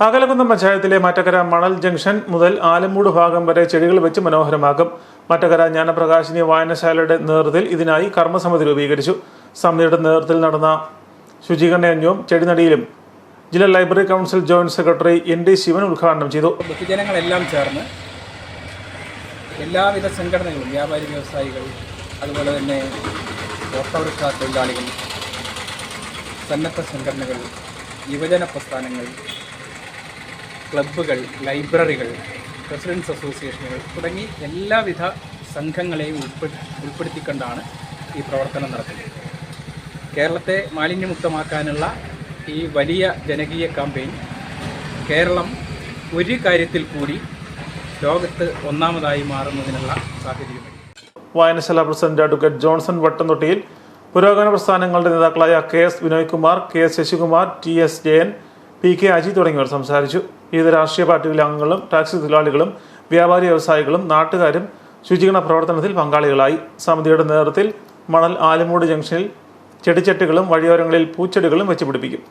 അകലകുന്നം പഞ്ചായത്തിലെ മറ്റക്കര മണൽ ജംഗ്ഷൻ മുതൽ ആലമൂട് ഭാഗം വരെ ചെടികൾ വെച്ച് മനോഹരമാക്കും മറ്റക്കര ജ്ഞാനപ്രകാശിനി വായനശാലയുടെ നേതൃത്വത്തിൽ ഇതിനായി കർമ്മസമിതി രൂപീകരിച്ചു. സമിതിയുടെ നേതൃത്വത്തിൽ നടന്ന ശുചീകരണ യജ്ഞവും ചെടിനടിയിലും ജില്ലാ library council joint secretary N D Sivan ഉദ്ഘാടനം ചെയ്തു. ബഹുജനങ്ങളെല്ലാം ചേർന്ന് എല്ലാവിധ സംഘടനകളും വ്യാപാരി വ്യവസായികൾ അതുപോലെ തന്നെ ഓട്ടോറിക്ഷ തൊഴിലാളികൾ സന്നദ്ധ സംഘടനകൾ യുവജന പ്രസ്ഥാനങ്ങൾ ക്ലബ്ബുകൾ ലൈബ്രറികൾ റെസിഡൻസ് അസോസിയേഷനുകൾ തുടങ്ങി എല്ലാവിധ സംഘങ്ങളെയും ഉൾപ്പെടു ഉൾപ്പെടുത്തിക്കൊണ്ടാണ് ഈ പ്രവർത്തനം നടത്തുന്നത് കേരളത്തെ മാലിന്യമുക്തമാക്കാനുള്ള ഈ വലിയ ജനകീയ ക്യാമ്പയിൻ കേരളം ഒരു കാര്യത്തിൽ കൂടി ലോകത്ത് ഒന്നാമതായി മാറുന്നതിനുള്ള സാഹചര്യം വായനശാല പ്രസിഡന്റ് അഡ്വക്കേറ്റ് ജോൺസൺ വട്ടംതൊട്ടിയിൽ പുരോഗമന പ്രസ്ഥാനങ്ങളുടെ നേതാക്കളായ K S Vinoy Kumar K S Sasikumar T S Jayan P K Aji തുടങ്ങിയവർ സംസാരിച്ചു. വിവിധ രാഷ്ട്രീയ പാർട്ടികളിലെ അംഗങ്ങളും ടാക്സി തൊഴിലാളികളും വ്യാപാരി വ്യവസായികളും നാട്ടുകാരും ശുചീകരണ പ്രവർത്തനത്തിൽ പങ്കാളികളായി. സമിതിയുടെ നേതൃത്വത്തിൽ മണൽ ആലുമൂട് ജംഗ്ഷനിൽ ചെടിച്ചട്ടികളും വഴിയോരങ്ങളിൽ പൂച്ചെടികളും വെച്ച് പിടിപ്പിക്കും